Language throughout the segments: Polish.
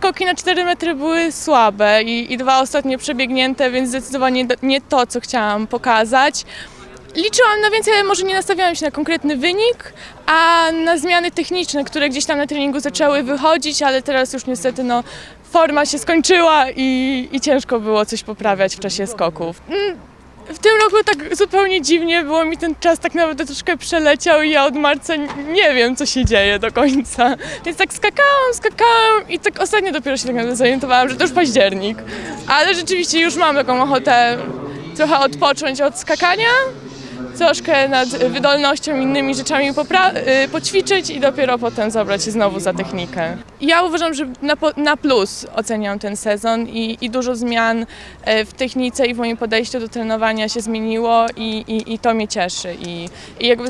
skoki na 4 metry były słabe i, i dwa ostatnie przebiegnięte, więc zdecydowanie do- nie to, co chciałam pokazać. Liczyłam na więcej, ale może nie nastawiałam się na konkretny wynik, a na zmiany techniczne, które gdzieś tam na treningu zaczęły wychodzić, ale teraz już niestety no, forma się skończyła i, i ciężko było coś poprawiać w czasie skoków. W tym roku tak zupełnie dziwnie było mi ten czas tak naprawdę troszkę przeleciał i ja od marca nie wiem, co się dzieje do końca. Więc tak skakałam, skakałam i tak ostatnio dopiero się tak naprawdę zorientowałam, że to już październik. Ale rzeczywiście już mam taką ochotę trochę odpocząć od skakania, troszkę nad wydolnością innymi rzeczami y, poćwiczyć i dopiero potem zabrać się znowu za technikę. Ja uważam, że na, na plus oceniam ten sezon i, i dużo zmian e, w technice i w moim podejściu do trenowania się zmieniło i, i, i to mnie cieszy i, i jakby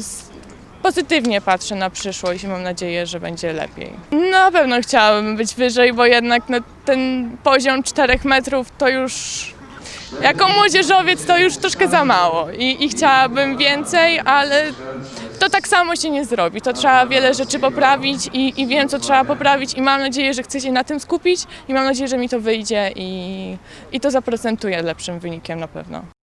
pozytywnie patrzę na przyszłość i mam nadzieję, że będzie lepiej. Na pewno chciałabym być wyżej, bo jednak ten poziom 4 metrów to już jako młodzieżowiec to już troszkę za mało i, i chciałabym więcej, ale to tak samo się nie zrobi. To trzeba wiele rzeczy poprawić i, i wiem, co trzeba poprawić i mam nadzieję, że chcę się na tym skupić i mam nadzieję, że mi to wyjdzie i, i to zaprocentuje lepszym wynikiem na pewno.